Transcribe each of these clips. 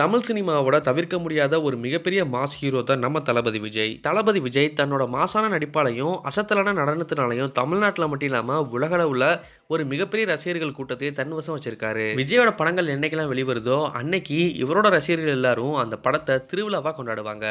தமிழ் சினிமாவோட தவிர்க்க முடியாத ஒரு மிகப்பெரிய மாஸ் ஹீரோ தான் நம்ம தளபதி விஜய். தளபதி விஜய் தன்னோட மாசான நடிப்பாலையும் அசத்தலான நடனத்தினாலையும் தமிழ்நாட்டில் மட்டும் இல்லாமல் உலகளவில் ஒரு மிகப்பெரிய ரசிகர்கள் கூட்டத்தை தன்வசம் வச்சிருக்காரு. விஜயோட படங்கள் என்னைக்கெல்லாம் வெளிவருதோ அன்னைக்கு இவரோட ரசிகர்கள் எல்லாரும் அந்த படத்தை திருவிழாவாக கொண்டாடுவாங்க.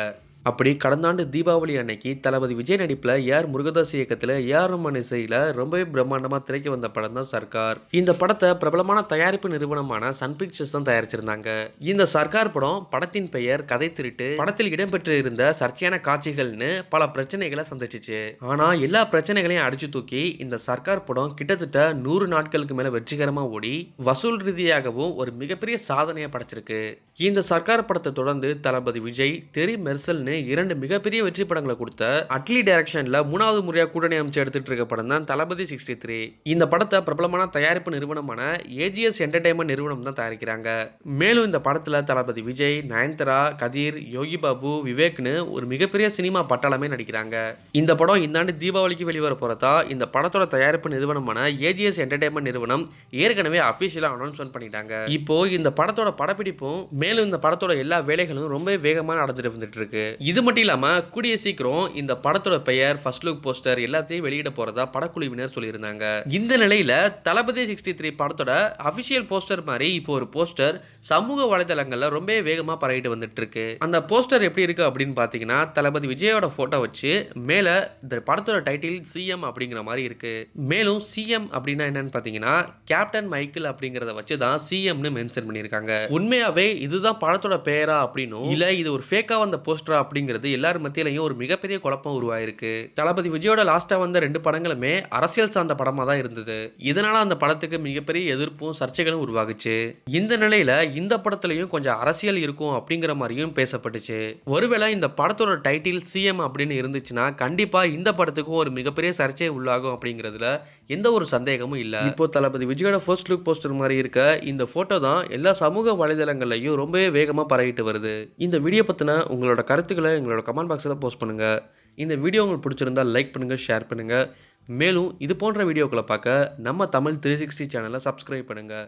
அப்படி கடந்த ஆண்டு தீபாவளி அன்னைக்கு தளபதி விஜய் நடிப்பில் ஏஆர் முருகதாஸ் இயக்கத்தில் ஏஆர் ரமன் இசையில் ரொம்பவே பிரம்மாண்டமாக திரைக்கு வந்த படம் தான் சர்க்கார். இந்த படத்தை பிரபலமான தயாரிப்பு நிறுவனமான சன் பிக்சர்ஸ் தான் தயாரிச்சிருந்தாங்க. இந்த சர்க்கார் படம் படத்தின் பெயர் கதை திருட்டு படத்தில் இடம்பெற்று இருந்த சர்ச்சையான காட்சிகள்னு பல பிரச்சனைகளை சந்திச்சிச்சு. ஆனால் எல்லா பிரச்சனைகளையும் அடிச்சு தூக்கி இந்த சர்க்கார் படம் கிட்டத்தட்ட நூறு நாட்களுக்கு மேலே வெற்றிகரமாக ஓடி வசூல் ரீதியாகவும் ஒரு மிகப்பெரிய சாதனையை படைச்சிருக்கு. இந்த சர்க்கார் படத்தை தொடர்ந்து தளபதி விஜய் தெரி மெர்சல்னு இரண்டு மிகப்பெரிய வெற்றி படங்களை கொடுத்த அட்லி டைரக்ஷன்ல மூணாவது முறையாக கூட்டணி அமைச்சு எடுத்துட்டு இருக்க படம் தான் தளபதி சிக்ஸ்டி த்ரீ. இந்த படத்தை பிரபலமான தயாரிப்பு நிறுவனமான ஏஜிஎஸ் என்டர்டைன்மெண்ட் நிறுவனம் தான் தயாரிக்கிறாங்க. மேலும் இந்த படத்துல தளபதி விஜய் நயன்தாரா கதிர் யோகி பாபு விவேக்னு ஒரு மிகப்பெரிய சினிமா பட்டாளமே நடிக்கிறாங்க. இந்த படம் இந்த ஆண்டு தீபாவளிக்கு வெளிவர போறதா இந்த படத்தோட தயாரிப்பு நிறுவனமான ஏஜிஎஸ் என்டர்டைன்மெண்ட் நிறுவனம் ஏற்கனவே அஃபிஷியலாக அனௌன்ஸ்மெண்ட் பண்ணிட்டாங்க. இப்போ இந்த படத்தோட படப்பிடிப்பும் மேலும் இந்த படத்தோட எல்லா வேலைகளும் ரொம்ப வேகமாக நடந்துட்டு வந்துட்டு இருக்கு. இது மட்டும் இல்லாமல் கூடிய சீக்கிரம் இந்த படத்தோட பெயர் ஃபர்ஸ்ட் லுக் போஸ்டர் எல்லாத்தையும் வெளியிட போகிறதா படக்குழுவினர் சொல்லியிருந்தாங்க. இந்த நிலையில் தளபதி சிக்ஸ்டி த்ரீ படத்தோட அஃபிஷியல் போஸ்டர் மாதிரி இப்போ ஒரு போஸ்டர் சமூக வலைதளங்களில் ரொம்ப வேகமாக பரவிட்டு வந்துட்டு இருக்கு அந்த போஸ்டர் எப்படி இருக்கு அப்படின்னு பார்த்தீங்கன்னா தளபதி விஜயோட ஃபோட்டோ வச்சு மேலே இந்த படத்தோட டைட்டில் சிஎம் அப்படிங்கிற மாதிரி இருக்கு. மேலும் சிஎம் அப்படின்னா என்னன்னு பார்த்தீங்கன்னா கேப்டன் மைக்கேல் அப்படிங்கிறத வச்சு தான் சிஎம்னு மென்ஷன் பண்ணியிருக்காங்க. உண்மையாகவே இதுதான் படத்தோட பெயரா அப்படின்னும் இல்லை இது ஒரு ஃபேக்காக வந்த போஸ்டரா அப்படிங்கிறது எல்லார் மத்தியிலையும் ஒரு மிகப்பெரிய குழப்பம் உருவாயிருக்கு. தளபதி விஜயோட லாஸ்டா வந்த ரெண்டு படங்களுமே அரசியல் சார்ந்த படமா தான் இருந்தது. இதனால அந்த படத்துக்கு மிகப்பெரிய எதிர்ப்பும் சர்ச்சைகளும் உருவாகுச்சு. இந்த நிலையில இந்த படத்துலயும் கொஞ்சம் அரசியல் இருக்கும் அப்படிங்கிற மாதிரியும் பேசப்பட்டுச்சு. ஒருவேளை இந்த படத்தோட டைட்டில் சிஎம் அப்படின்னு இருந்துச்சுன்னா கண்டிப்பா இந்த படத்துக்கும் ஒரு மிகப்பெரிய சர்ச்சை உள்ளாகும் அப்படிங்கிறதுல எந்த ஒரு சந்தேகமும் இல்லை. இப்போ தளபதி விஜயோட ஃபர்ஸ்ட் லுக் போஸ்டர் மாதிரி இருக்க இந்த போட்டோ தான் எல்லா சமூக வலைதளங்கள்லையும் ரொம்பவே வேகமாக பரவிட்டு வருது. இந்த வீடியோ பற்றின உங்களோட கருத்துக்களை எங்களோட கமெண்ட் பாக்ஸில் போஸ்ட் பண்ணுங்கள் இந்த வீடியோ உங்களுக்கு பிடிச்சிருந்தா லைக் பண்ணுங்கள் ஷேர் பண்ணுங்கள் மேலும் இது போன்ற வீடியோக்களை பார்க்க நம்ம தமிழ் த்ரீ சிக்ஸ்டி சேனலை சப்ஸ்கிரைப் பண்ணுங்கள்